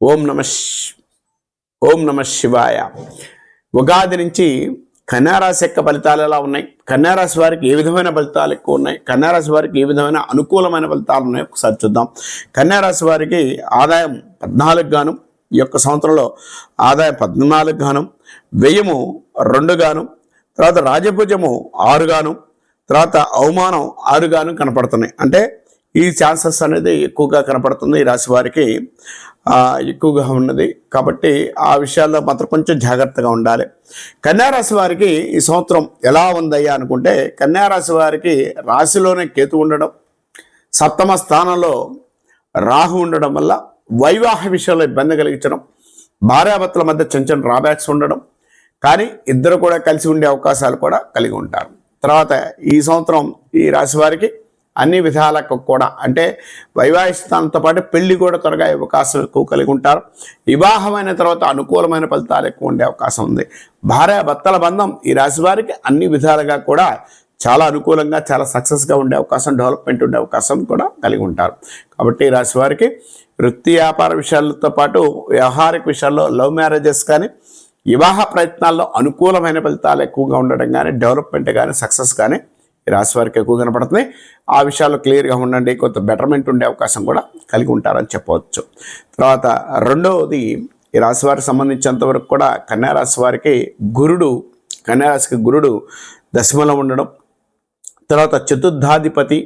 ఓం నమ ఓం నమ శివాయ. ఉగాది నుంచి కన్యారాశి యొక్క ఫలితాలు ఎలా ఉన్నాయి? కన్యారాశి వారికి ఏ విధమైన ఫలితాలు ఎక్కువ ఉన్నాయి? కన్యారాశి వారికి ఏ విధమైన అనుకూలమైన ఫలితాలు ఉన్నాయి? ఒకసారి చూద్దాం. కన్యారాశి వారికి ఆదాయం పద్నాలుగు గాను ఈ యొక్క సంవత్సరంలో ఆదాయం పద్నాలుగు గాను వ్యయము రెండు గాను తర్వాత రాజభుజము ఆరు గాను తర్వాత అవమానం ఆరుగాను కనపడుతున్నాయి. అంటే ఈ ఛాన్సెస్ అనేది ఎక్కువగా కనపడుతుంది. ఈ రాశి వారికి ఎక్కువగా ఉన్నది. కాబట్టి ఆ విషయాల్లో మాత్రం కొంచెం జాగ్రత్తగా ఉండాలి. కన్యారాశి వారికి ఈ సంవత్సరం ఎలా ఉందయ్యా అనుకుంటే కన్యారాశి వారికి రాశిలోనే కేతు ఉండడం సప్తమ స్థానంలో రాహు ఉండడం వల్ల వైవాహ విషయంలో ఇబ్బంది కలిగించడం భార్యాభర్తల మధ్య చిన్న చిన్న డ్రాబ్యాక్స్ ఉండడం కానీ ఇద్దరు కూడా కలిసి ఉండే అవకాశాలు కూడా కలిగి ఉంటారు. తర్వాత ఈ సంవత్సరం ఈ రాశి వారికి అన్ని విధాలకు కూడా అంటే వైవాహిస్తానంతో పాటు పెళ్ళి కూడా త్వరగా అవకాశం ఎక్కువ కలిగి ఉంటారు. వివాహమైన తర్వాత అనుకూలమైన ఫలితాలు ఎక్కువ ఉండే అవకాశం ఉంది. భార్య భర్తల బంధం ఈ రాశి వారికి అన్ని విధాలుగా కూడా చాలా అనుకూలంగా చాలా సక్సెస్గా ఉండే అవకాశం డెవలప్మెంట్ ఉండే అవకాశం కూడా కలిగి ఉంటారు. కాబట్టి ఈ రాశి వారికి వృత్తి వ్యాపార విషయాలతో పాటు వ్యవహారిక విషయాల్లో లవ్ మ్యారేజెస్ కానీ వివాహ ప్రయత్నాల్లో అనుకూలమైన ఫలితాలు ఎక్కువగా ఉండడం కానీ డెవలప్మెంట్ కానీ సక్సెస్ కానీ రాశి వారికి ఎక్కువ కనపడుతుంది. ఆ విషయాల్లో క్లియర్గా ఉండండి. కొంత బెటర్మెంట్ ఉండే అవకాశం కూడా కలిగి ఉంటారని చెప్పవచ్చు. తర్వాత రెండవది ఈ రాశి వారికి సంబంధించినంత వరకు కూడా కన్యా రాశి వారికి గురుడు కన్యా రాశికి గురుడు దశమలో ఉండడం. తర్వాత చతుర్థాధిపతి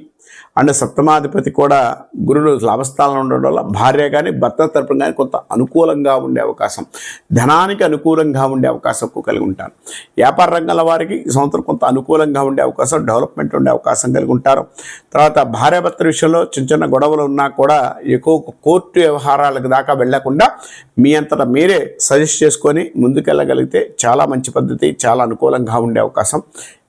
అండ్ సప్తమాధిపతి కూడా గురుడు లాభస్థానంలో ఉండడం వల్ల భార్య కానీ భర్త తరపున కానీ కొంత అనుకూలంగా ఉండే అవకాశం. ధనానికి అనుకూలంగా ఉండే అవకాశం ఎక్కువ కలిగి ఉంటారు. వ్యాపార రంగాల వారికి ఈ సంవత్సరం కొంత అనుకూలంగా ఉండే అవకాశం డెవలప్మెంట్ ఉండే అవకాశం కలిగి ఉంటారు. తర్వాత భార్యాభర్తల విషయంలో చిన్న చిన్న గొడవలు ఉన్నా కూడా ఎక్కువ కోర్టు వ్యవహారాలకు దాకా వెళ్ళకుండా మీ అంతటా మీరే సజెస్ట్ చేసుకొని ముందుకెళ్ళగలిగితే చాలా మంచి పద్ధతి చాలా అనుకూలంగా ఉండే అవకాశం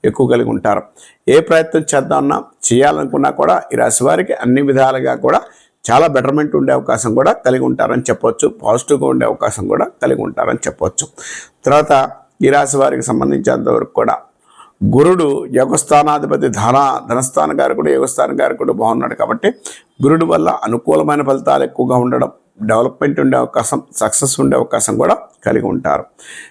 ఎక్కువ కలిగి ఉంటారు. ఏ ప్రయత్నం చేద్దామన్నా చేయాలనుకున్నా కూడా ఈ రాశి వారికి అన్ని విధాలుగా కూడా చాలా బెటర్మెంట్ ఉండే అవకాశం కూడా కలిగి ఉంటారని చెప్పొచ్చు. పాజిటివ్గా ఉండే అవకాశం కూడా కలిగి ఉంటారని చెప్పొచ్చు. తర్వాత ఈ రాశి వారికి సంబంధించినంత వరకు కూడా గురుడు యోగస్థానాధిపతి ధన ధనస్థాన కారకుడు యోగస్థాన కారకుడు బాగున్నాడు కాబట్టి గురుడు వల్ల అనుకూలమైన ఫలితాలు ఎక్కువగా ఉండడం డెవలప్మెంట్ ఉండే అవకాశం సక్సెస్ ఉండే అవకాశం కూడా కలిగి ఉంటారు.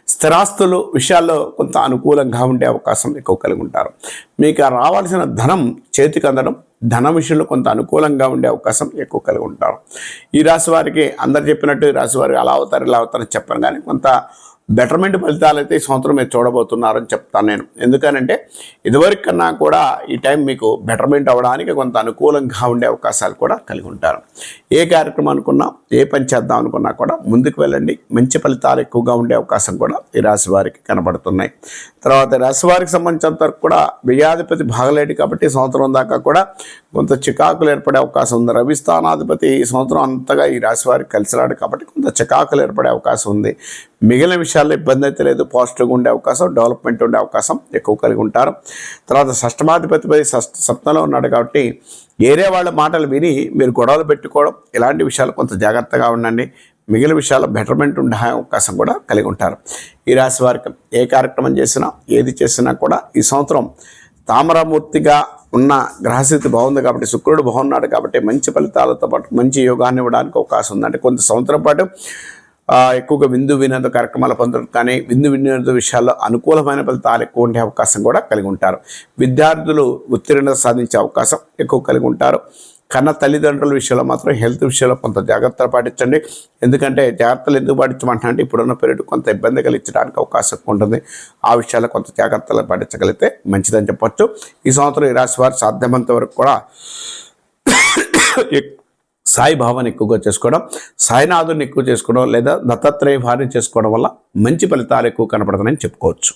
స్థిరాస్తులు విషయాల్లో కొంత అనుకూలంగా ఉండే అవకాశం ఎక్కువ కలిగి ఉంటారు. మీకు రావాల్సిన ధనం చేతికి అందడం ధన విషయంలో కొంత అనుకూలంగా ఉండే అవకాశం ఎక్కువ కలిగి ఉంటారు. ఈ రాశి వారికి అందరు చెప్పినట్టు ఈ రాశి వారికి అలా అవుతారు ఇలా అవుతారని చెప్పను కానీ కొంత బెటర్మెంట్ ఫలితాలు అయితే ఈ సంవత్సరం మీరు చూడబోతున్నారని చెప్తాను నేను. ఎందుకనంటే ఇదివరకు కన్నా కూడా ఈ టైం మీకు బెటర్మెంట్ అవ్వడానికి కొంత అనుకూలంగా ఉండే అవకాశాలు కూడా కలిగి ఉంటారు. ఏ కార్యక్రమం అనుకున్నా ఏ పని చేద్దాం అనుకున్నా కూడా ముందుకు వెళ్ళండి. మంచి ఫలితాలు ఎక్కువగా ఉండే అవకాశం కూడా ఈ రాశి వారికి కనబడుతున్నాయి. తర్వాత రాశి వారికి సంబంధించినంత వరకు కూడా వ్యయాధిపతి బాగలేడు కాబట్టి సంవత్సరం దాకా కూడా కొంత చికాకులు ఏర్పడే అవకాశం ఉంది. రవి స్థానాధిపతి ఈ సంవత్సరం అంతగా ఈ రాశి వారికి కలిసి రాడు కాబట్టి కొంత చికాకులు ఏర్పడే అవకాశం ఉంది. మిగిలిన విషయాల్లో ఇబ్బంది అయితే లేదు. పాజిటివ్గా ఉండే అవకాశం డెవలప్మెంట్ ఉండే అవకాశం ఎక్కువ కలిగి ఉంటారు. తర్వాత షష్టమాధిపతి పై సప్తంలో ఉన్నాడు కాబట్టి ఏరే వాళ్ళ మాటలు విని మీరు గొడవలు పెట్టుకోవడం ఇలాంటి విషయాలు కొంత జాగ్రత్తగా ఉండండి. మిగిలిన విషయాల్లో బెటర్మెంట్ ఉండే అవకాశం కూడా కలిగి ఉంటారు. ఈ రాశి వారికి ఏ కార్యక్రమం చేసినా ఏది చేసినా కూడా ఈ సంవత్సరం తామరమూర్తిగా ఉన్న గ్రహస్థితి బాగుంది కాబట్టి శుక్రుడు బాగున్నాడు కాబట్టి మంచి ఫలితాలతో పాటు మంచి యోగాన్ని ఇవ్వడానికి అవకాశం ఉందంటే కొంత సంవత్సరం పాటు ఎక్కువగా విందు వినోద కార్యక్రమాలు పొందడం కానీ విందు వినోద విషయాల్లో అనుకూలమైన ఫలితాలు ఎక్కువ ఉండే అవకాశం కూడా కలిగి ఉంటారు. విద్యార్థులు ఉత్తీర్ణత సాధించే అవకాశం ఎక్కువ కలిగి ఉంటారు. కన్న తల్లిదండ్రుల విషయంలో మాత్రం హెల్త్ విషయంలో కొంత జాగ్రత్తలు పాటించండి. ఎందుకంటే జాగ్రత్తలు ఎందుకు పాటించమంటున్నా అంటే ఇప్పుడున్న పీరియడ్ కొంత ఇబ్బంది కలిగించడానికి అవకాశం ఉంటుంది. ఆ విషయాల్లో కొంత జాగ్రత్తలు పాటించగలిగితే మంచిదని చెప్పొచ్చు. ఈ సంవత్సరం ఈ రాశి వారు సాధ్యమంత వరకు కూడా ఎక్- సాయి భావాన్ని ఎక్కువగా చేసుకోవడం సాయినాథుని ఎక్కువ చేసుకోవడం లేదా దత్తాత్రేయ భార్య చేసుకోవడం వల్ల మంచి ఫలితాలు ఎక్కువ కనపడతాయని చెప్పుకోవచ్చు.